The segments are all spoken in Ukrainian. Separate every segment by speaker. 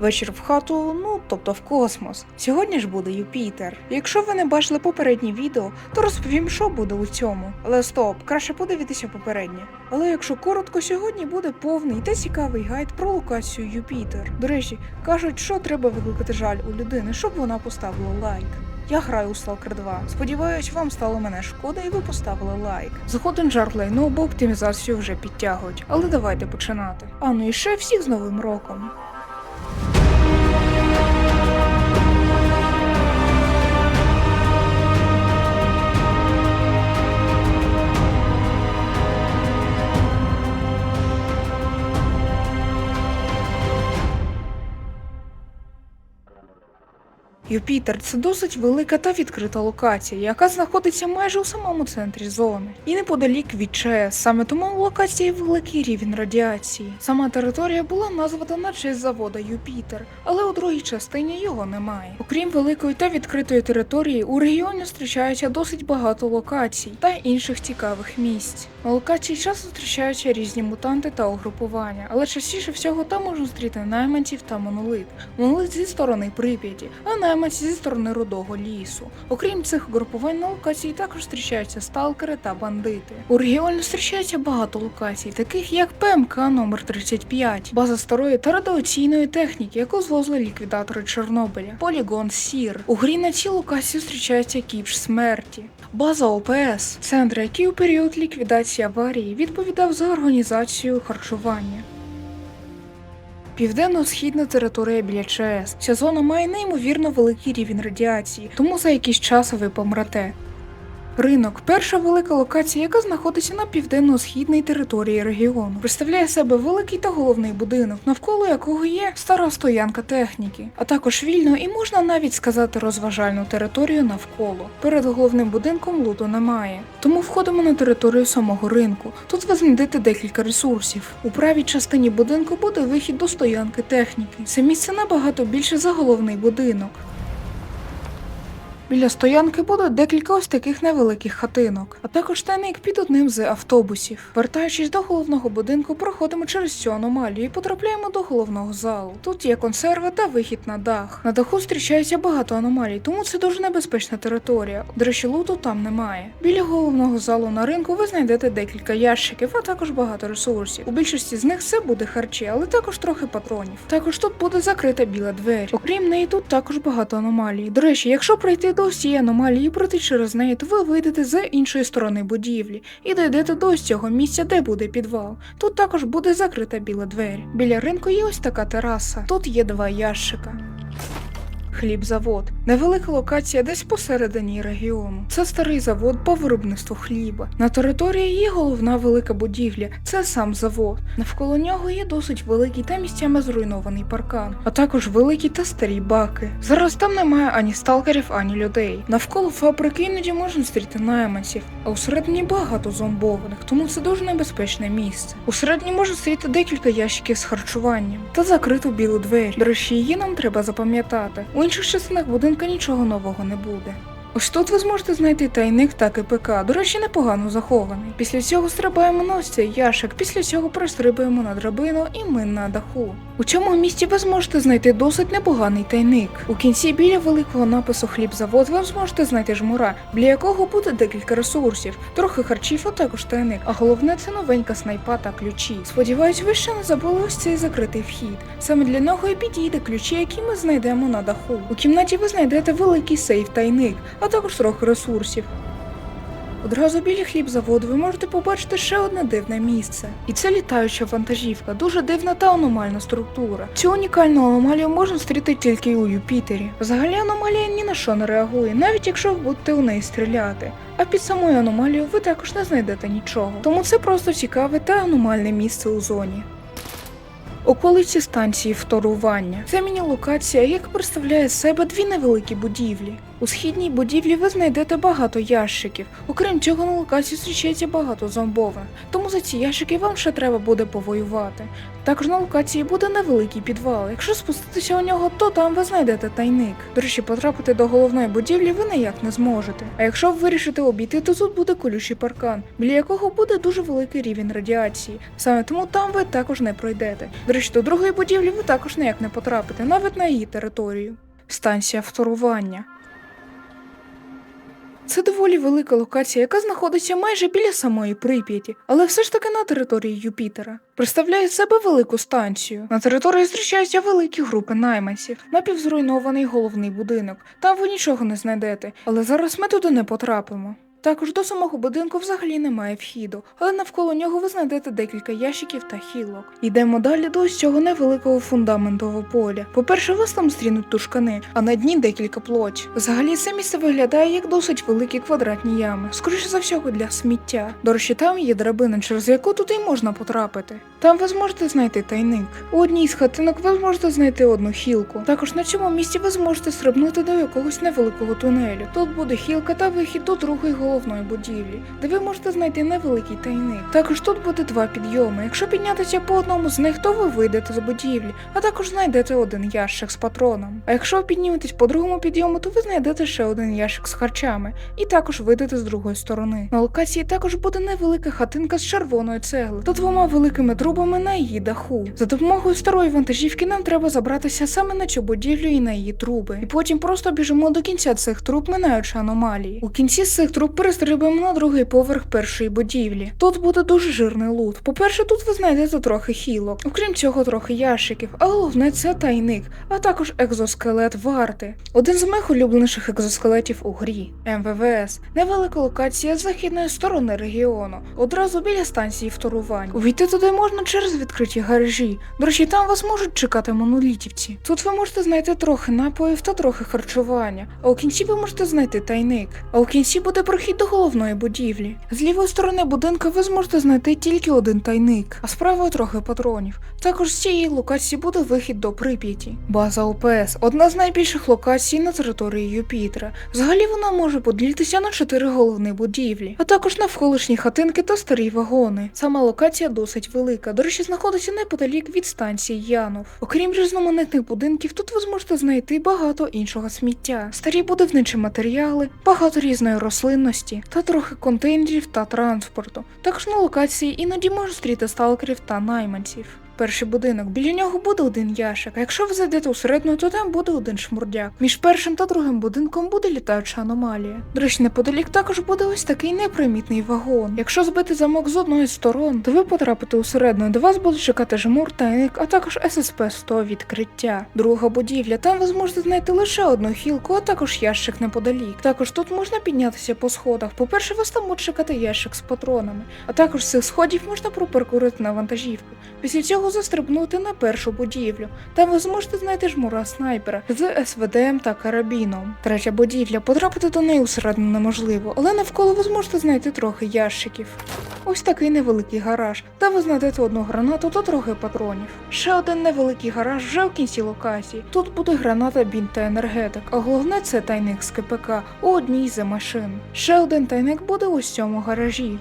Speaker 1: Вечір в хату, ну тобто в космос. Сьогодні ж буде Юпітер. Якщо ви не бачили попереднє відео, то розповім, що буде у цьому. Але стоп, краще подивитися попереднє. Але якщо коротко, сьогодні буде повний та цікавий гайд про локацію Юпітер. До речі, кажуть, що треба викликати жаль у людини, щоб вона поставила лайк. Я граю у Stalker 2. Сподіваюсь, вам стало мене шкода і ви поставили лайк. Заходим жарт лайно, бо оптимізацію вже підтягують. Але давайте починати. А ну і ще всіх з Новим роком. Юпітер це досить велика та відкрита локація, яка знаходиться майже у самому центрі зони. І неподалік від ЧАЕС. Саме тому у локації великий рівень радіації. Сама територія була названа на честь завода Юпітер, але у другій частині його немає. Окрім великої та відкритої території, у регіоні зустрічається досить багато локацій та інших цікавих місць. На локації часто зустрічаються різні мутанти та угрупування, але частіше всього там можна зустріти найманців та монолит. Монолит зі сторони Прип'яті, а найманці зі сторони рудого лісу. Окрім цих угрупувань на локації також зустрічаються сталкери та бандити. У регіоні зустрічається багато локацій, таких як ПМК номер 35 база старої та радіаційної техніки, яку звозили ліквідатори Чорнобиля, полігон Сір. У грі на цій локації зустрічається кіпш смерті. База ОПС, центр, який у період ліквідації аварії відповідав за організацію харчування. Південно-східна територія біля ЧАЕС. Ця зона має неймовірно великий рівень радіації, тому за якийсь час ви помрете. Ринок перша велика локація, яка знаходиться на південно-східній території регіону. Представляє себе великий та головний будинок, навколо якого є стара стоянка техніки, а також вільну і можна навіть сказати розважальну територію навколо. Перед головним будинком луту немає. Тому входимо на територію самого ринку. Тут ви знайдете декілька ресурсів. У правій частині будинку буде вихід до стоянки техніки. Це місце набагато більше за головний будинок. Біля стоянки буде декілька ось таких невеликих хатинок, а також тайник під одним з автобусів. Вертаючись до головного будинку, проходимо через цю аномалію і потрапляємо до головного залу. Тут є консерви та вихід на дах. На даху зустрічається багато аномалій, тому це дуже небезпечна територія. До речі, луту там немає. Біля головного залу на ринку ви знайдете декілька ящиків, а також багато ресурсів. У більшості з них все буде харчі, але також трохи патронів. Також тут буде закрита біла двері. Окрім неї, тут також багато аномалій. До речі, якщо пройти до цієї аномалії і пройти через неї, то ви вийдете з іншої сторони будівлі і дійдете до ось цього місця, де буде підвал. Тут також буде закрита біла двері. Біля ринку є ось така тераса. Тут є два ящика. Хлібзавод невелика локація десь посередині регіону. Це старий завод по виробництву хліба. На території є головна велика будівля. Це сам завод. Навколо нього є досить великий та місцями зруйнований паркан, а також великі та старі баки. Зараз там немає ані сталкерів, ані людей. Навколо фабрики іноді можна зустріти найманців, а усередині багато зомбованих, тому це дуже небезпечне місце. Усередині можна зустріти декілька ящиків з харчуванням та закриту білу двері. До речі, її нам треба запам'ятати. У інших частинах будинка нічого нового не буде. Ось тут ви зможете знайти тайник та КПК, до речі, непогано захований. Після цього стрибаємо на ось цей ящик, після цього пристрибуємо на драбину і ми на даху. У цьому місці ви зможете знайти досить непоганий тайник. У кінці біля великого напису хлібзавод ви зможете знайти жмура, біля якого буде декілька ресурсів, трохи харчів, а також тайник. А головне це новенька снайпа та ключі. Сподіваюсь, ви ще не забули ось цей закритий вхід. Саме для нього і підійде ключі, які ми знайдемо на даху. У кімнаті ви знайдете великий сейф тайник, а також трохи ресурсів. Одразу біля хлібзаводу ви можете побачити ще одне дивне місце. І це літаюча вантажівка, дуже дивна та аномальна структура. Цю унікальну аномалію можна зустріти тільки у Юпітері. Взагалі аномалія ні на що не реагує, навіть якщо ви будете у неї стріляти. А під самою аномалією ви також не знайдете нічого. Тому це просто цікаве та аномальне місце у зоні. Околиці станції вторування. Це міні-локація, яка представляє себе дві невеликі будівлі. У східній будівлі ви знайдете багато ящиків. Окрім цього, на локації зустрічається багато зомбованих, тому за ці ящики вам ще треба буде повоювати. Також на локації буде невеликий підвал. Якщо спуститися у нього, то там ви знайдете тайник. До речі, потрапити до головної будівлі ви ніяк не зможете. А якщо ви вирішите обійти, то тут буде колючий паркан, біля якого буде дуже великий рівень радіації. Саме тому там ви також не пройдете. До речі, до другої будівлі ви також ніяк не потрапите, навіть на її територію. Станція вторування. Це доволі велика локація, яка знаходиться майже біля самої Прип'яті, але все ж таки на території Юпітера. Представляє себе велику станцію. На території зустрічаються великі групи найманців, напівзруйнований головний будинок. Там ви нічого не знайдете, але зараз ми туди не потрапимо. Також до самого будинку взагалі немає вхіду, але навколо нього ви знайдете декілька ящиків та хілок. Йдемо далі до ось цього невеликого фундаментового поля. По-перше, вас там зустрінуть тушкани, а на дні декілька плоть. Взагалі це місце виглядає як досить великі квадратні ями, скоріше за всього для сміття. До речі, там є драбина, через яку туди можна потрапити. Там ви зможете знайти тайник. У одній з хатинок ви зможете знайти одну хілку. Також на цьому місці ви зможете стрибнути до якогось невеликого тунелю. Тут буде хілка та вихід до другої головної будівлі, де ви можете знайти невеликий тайник. Також тут буде два підйоми. Якщо піднятися по одному з них, то ви вийдете з будівлі, а також знайдете один ящик з патроном. А якщо ви підніметесь по другому підйому, то ви знайдете ще один ящик з харчами і також вийдете з другої сторони. На локації також буде невелика хатинка з червоної цегли та двома великими трубами на її даху. За допомогою старої вантажівки нам треба забратися саме на цю будівлю і на її труби. І потім просто біжимо до кінця цих труб, минаючи аномалії. У кінці з цих труб перестрибуємо на другий поверх першої будівлі. Тут буде дуже жирний лут. По-перше, тут ви знайдете трохи хілок, окрім цього, трохи ящиків, а головне це тайник, а також екзоскелет варти. Один з моїх улюбленіших екзоскелетів у грі МВВС. Невелика локація з західної сторони регіону, одразу біля станції вторувань. Увійти туди можна через відкриті гаражі. До речі, там вас можуть чекати монолітівці. Тут ви можете знайти трохи напоїв та трохи харчування. А у кінці ви можете знайти тайник. А у кінці буде прохід до головної будівлі. З лівої сторони будинка ви зможете знайти тільки один тайник, а з правої трохи патронів. Також з цієї локації буде вихід до Прип'яті. База ОПС одна з найбільших локацій на території Юпітера. Взагалі вона може поділитися на чотири головні будівлі, а також навколишні хатинки та старі вагони. Сама локація досить велика. До речі, знаходиться неподалік від станції Янов. Окрім різноманітних будинків, тут ви зможете знайти багато іншого сміття, старі будівничі матеріали, багато різної рослинності та трохи контейнерів та транспорту. Також на локації іноді можна зустріти сталкерів та найманців. Перший будинок, біля нього буде один ящик, а якщо ви зайдете усередину, то там буде один шмурдяк. Між першим та другим будинком буде літаюча аномалія. До речі, неподалік також буде ось такий непримітний вагон. Якщо збити замок з одної з сторон, то ви потрапите усередину, де вас будуть чекати жмур, тайник, а також ССП-100 відкриття. Друга будівля, там ви зможете знайти лише одну хілку, а також ящик неподалік. Також тут можна піднятися по сходах. По-перше, вас там буде чекати ящик з патронами, а також з цих сходів можна пропаркурити на вантажівку. Після цього застрибнути на першу будівлю. Там ви зможете знайти жмура снайпера з СВДМ та карабіном. Третя будівля. Потрапити до неї усередину неможливо, але навколо ви зможете знайти трохи ящиків. Ось такий невеликий гараж, де ви знайдете одну гранату та трохи патронів. Ще один невеликий гараж вже в кінці локації. Тут буде граната, бінт та енергетик, а головне це тайник з КПК у одній з машин. Ще один тайник буде у цьому гаражі.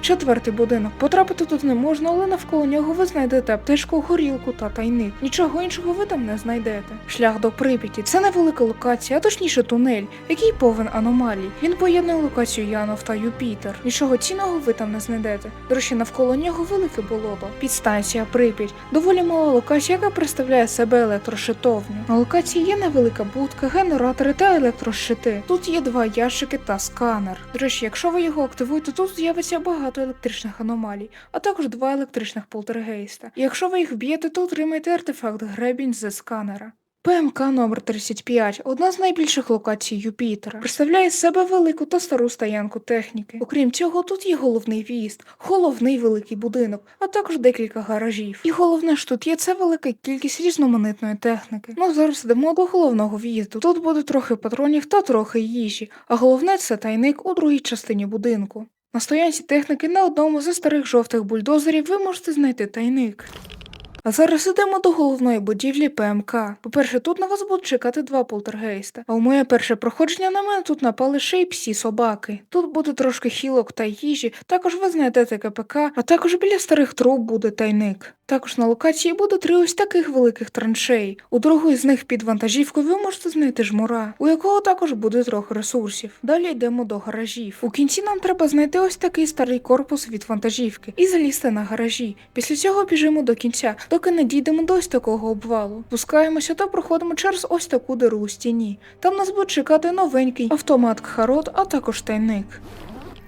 Speaker 1: Четвертий будинок. Потрапити тут не можна, але навколо нього ви знайдете аптечку, горілку та тайник. Нічого іншого ви там не знайдете. Шлях до Прип'яті це невелика локація, а точніше тунель, який повен аномалій. Він поєднує локацію Янов та Юпітер. Нічого цінного ви там не знайдете. До речі, навколо нього велике болото. Підстанція Прип'ять. Доволі мала локація, яка представляє себе електрошитовню. На локації є невелика будка, генератори та електрощити. Тут є два ящики та сканер. До речі, якщо ви його активуєте, тут з'явиться багато електричних аномалій, а також два електричних полтергейста. Якщо ви їх вб'єте, то отримаєте артефакт гребінь з сканера. ПМК номер 35 одна з найбільших локацій Юпітера, представляє з себе велику та стару стоянку техніки. Окрім цього, тут є головний в'їзд, головний великий будинок, а також декілька гаражів. І головне ж тут є це велика кількість різноманітної техніки. Ну зараз йдемо до головного в'їзду. Тут буде трохи патронів та трохи їжі, а головне це тайник у другій частині будинку. На стоянці техніки на одному зі старих жовтих бульдозерів ви можете знайти тайник. А зараз ідемо до головної будівлі ПМК. По-перше, тут на вас будуть чекати два полтергейста. А у моє перше проходження на мене тут напали ще й псі собаки. Тут буде трошки хілок та їжі, також ви знайдете КПК, а також біля старих труб буде тайник. Також на локації буде три ось таких великих траншеї. У другої з них під вантажівкою ви можете знайти жмура, у якого також буде трохи ресурсів. Далі йдемо до гаражів. У кінці нам треба знайти ось такий старий корпус від вантажівки і залізти на гаражі. Після цього біжимо до кінця, доки не дійдемо до ось такого обвалу. Спускаємося та проходимо через ось таку диру у стіні. Там нас буде чекати новенький автомат Кхарот, а також тайник.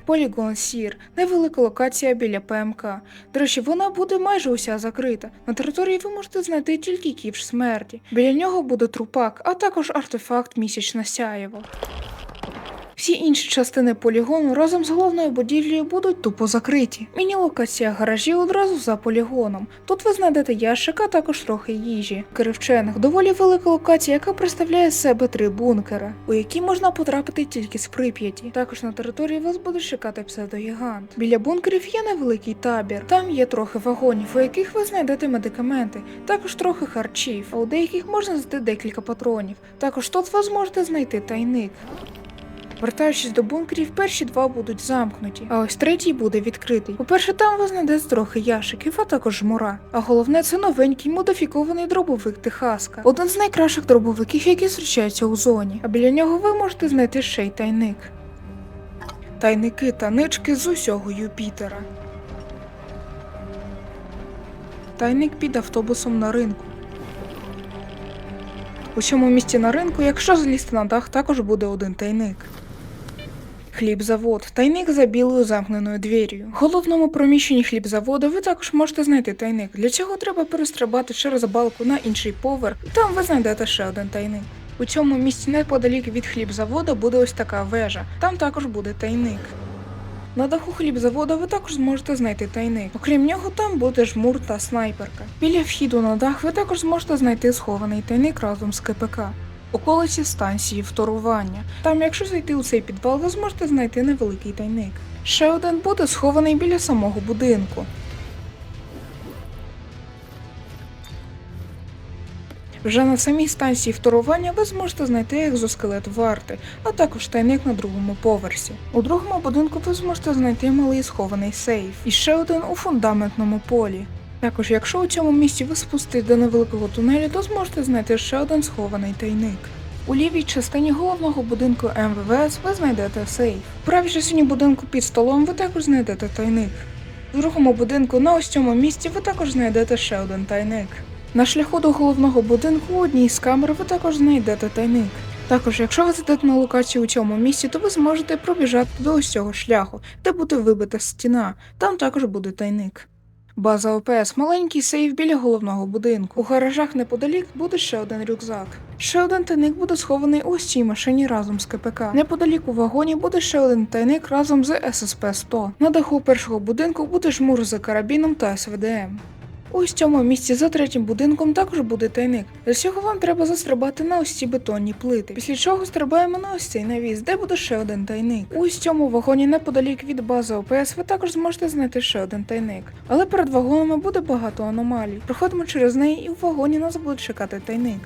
Speaker 1: Полігон Сір невелика локація біля ПМК. До речі, вона буде майже уся закрита. На території ви можете знайти тільки ківш смерті. Біля нього буде трупак, а також артефакт місячна сяєво. Всі інші частини полігону разом з головною будівлею будуть тупо закриті. Міні-локація гаражі одразу за полігоном. Тут ви знайдете ящик, а також трохи їжі. Кривчених доволі велика локація, яка представляє з себе три бункери, у які можна потрапити тільки з Прип'яті. Також на території вас буде чекати псевдогігант. Біля бункерів є невеликий табір. Там є трохи вагонів, у яких ви знайдете медикаменти, також трохи харчів, а у деяких можна знайти декілька патронів. Також тут ви зможете знайти тайник. Вертаючись до бункерів, перші два будуть замкнуті, а ось третій буде відкритий. По-перше, там ви знайдете трохи ящиків, а також жмура. А головне це новенький модифікований дробовик Техаска. Один з найкращих дробовиків, які зустрічаються у зоні. А біля нього ви можете знайти ще й тайник. Тайники та нички з усього Юпітера. Тайник під автобусом на ринку. У цьому місці на ринку, якщо злізти на дах, також буде один тайник. Хлібзавод. Тайник за білою замкненою двір'ю. В головному приміщенні хлібзаводу ви також можете знайти тайник. Для цього треба перестрибати через балку на інший поверх, і там ви знайдете ще один тайник. У цьому місці неподалік від хлібзаводу буде ось така вежа. Там також буде тайник. На даху хлібзаводу ви також зможете знайти тайник. Окрім нього, там буде жмур та снайперка. Біля вхіду на дах ви також зможете знайти схований тайник разом з КПК. Околиці станції вторування. Там, якщо зайти у цей підвал, ви зможете знайти невеликий тайник. Ще один буде схований біля самого будинку. Вже на самій станції вторування ви зможете знайти екзоскелет варти, а також тайник на другому поверсі. У другому будинку ви зможете знайти малий схований сейф і ще один у фундаментному полі. Також, якщо у цьому місці ви спустите до невеликого тунелю, то зможете знайти ще один схований тайник. У лівій частині головного будинку МВВС ви знайдете сейф. В правій частині будинку під столом ви також знайдете тайник. В другому будинку на ось цьому місці ви також знайдете ще один тайник. На шляху до головного будинку у одній з камер ви також знайдете тайник. Також, якщо ви зайдете на локацію у цьому місці, то ви зможете пробіжати до ось цього шляху, де буде вибита стіна. Там також буде тайник. База ОПС маленький сейф біля головного будинку. У гаражах неподалік буде ще один рюкзак. Ще один тайник буде схований ось цій машині разом з КПК. Неподалік у вагоні буде ще один тайник разом з ССП-100. На даху першого будинку буде жмур за карабіном та СВДМ. Ось в цьому місці за третім будинком також буде тайник. Для цього вам треба застрибати на ось ці бетонні плити. Після чого стрибаємо на ось цей навіс, де буде ще один тайник. Ось в цьому вагоні неподалік від бази ОПС ви також зможете знайти ще один тайник. Але перед вагонами буде багато аномалій. Проходимо через неї, і в вагоні нас буде чекати тайник.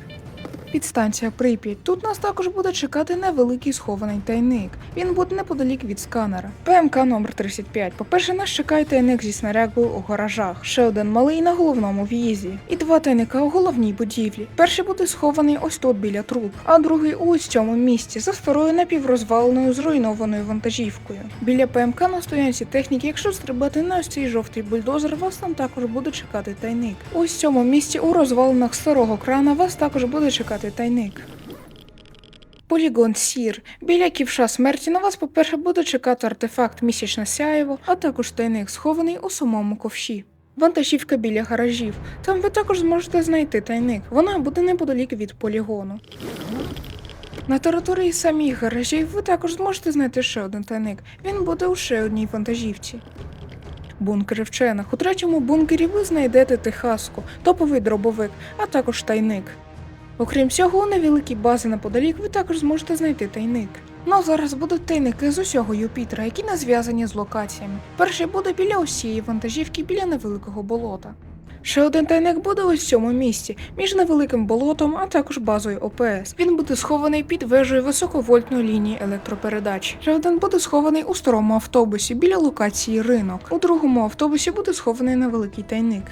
Speaker 1: Підстанція Прип'ять. Тут нас також буде чекати невеликий схований тайник. Він буде неподалік від сканера. ПМК номер 35. По-перше, нас чекає тайник зі снарягою у гаражах. Ще один малий на головному в'їзді. І два тайника у головній будівлі. Перший буде схований ось тут біля труб, а другий у ось цьому місці за старою напіврозваленою зруйнованою вантажівкою. Біля ПМК на стоянці техніки, якщо стрибати на ось цей жовтий бульдозер, вас там також буде чекати тайник. Ось цьому місці у розвалинах старого крана вас також буде чекати тайник. Полігон Сір. Біля ківша смерті на вас, по-перше, буде чекати артефакт місячне сяєво, а також тайник схований у самому ковші. Вантажівка біля гаражів. Там ви також зможете знайти тайник. Вона буде неподалік від полігону. На території самих гаражів ви також зможете знайти ще один тайник. Він буде у ще одній вантажівці. Бункери вчених. У третьому бункері ви знайдете техаску, топовий дробовик, а також тайник. Окрім цього, у невеликій базі неподалік ви також зможете знайти тайник. Ну а зараз будуть тайники з усього Юпітера, які не зв'язані з локаціями. Перший буде біля ось цієї вантажівки біля невеликого болота. Ще один тайник буде ось в цьому місці, між невеликим болотом, а також базою ОПС. Він буде схований під вежею високовольтної лінії електропередач. Ще один буде схований у старому автобусі біля локації ринок. У другому автобусі буде схований невеликий тайник.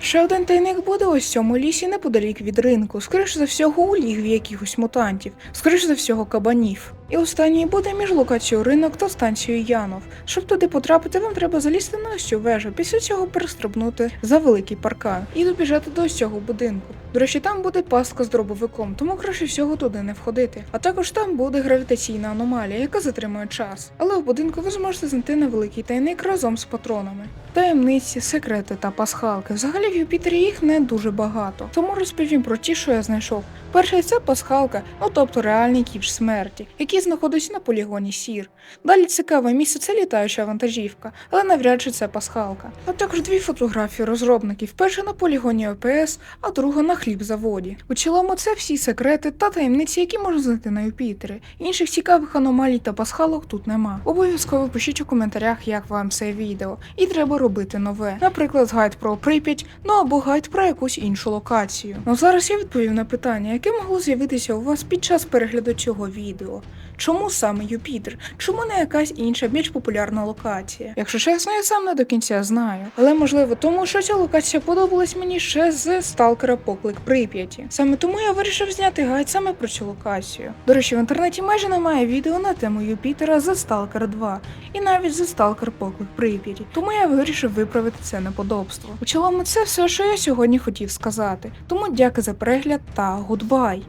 Speaker 1: Ще один тайник буде ось цьому лісі неподалік від ринку, Скоріше за всього у лігві якихось мутантів, скоріше за всього кабанів. І останній буде між локацією ринок та станцією Янов. Щоб туди потрапити, вам треба залізти на ось цю вежу, після цього перестрибнути за великий паркан і добіжати до ось цього будинку. До речі, там буде пастка з дробовиком, тому краще всього туди не входити. А також там буде гравітаційна аномалія, яка затримує час. Але в будинку ви зможете знайти невеликий тайник разом з патронами. Таємниці, секрети та пасхалки. Взагалі в Юпітері їх не дуже багато. Тому розповім про ті, що я знайшов. Перший це пасхалка, ну тобто реальний кіпш смерті, який знаходиться на полігоні Сір. Далі цікаве місце це літаюча вантажівка, але навряд чи це пасхалка. А також дві фотографії розробників: перша на полігоні ОПС, а друга на хлібзаводі. У цілому це всі секрети та таємниці, які можна знайти на Юпітері. Інших цікавих аномалій та пасхалок тут нема. Обов'язково пишіть у коментарях, як вам це відео, і треба робити нове. Наприклад, гайд про Прип'ять, ну або гайд про якусь іншу локацію. Ну зараз я відповів на питання, яке могло з'явитися у вас під час перегляду цього відео. Чому саме Юпітер? Чому не якась інша більш популярна локація? Якщо чесно, я сам не до кінця знаю. Але можливо тому, що ця локація подобалась мені ще з Сталкера Поклик Прип'яті. Саме тому я вирішив зняти гайд саме про цю локацію. До речі, в інтернеті майже немає відео на тему Юпітера за Сталкер 2 і навіть за Сталкер Поклик Прип'яті. Тому я вирішив виправити це неподобство. У цілому, це все, що я сьогодні хотів сказати. Тому дякую за перегляд та гудбай.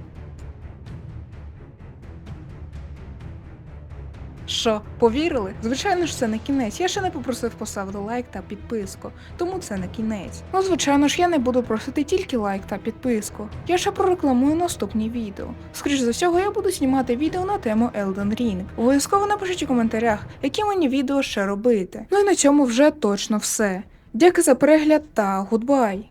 Speaker 1: Що, повірили? Звичайно ж, це не кінець. Я ще не попросив поставити лайк та підписку, тому це не кінець. Ну, звичайно ж, я не буду просити тільки лайк та підписку. Я ще прорекламую наступні відео. Скоріше за всього, я буду знімати відео на тему Elden Ring. Обов'язково напишіть у коментарях, які мені відео ще робити. Ну і на цьому вже точно все. Дякую за перегляд та гудбай!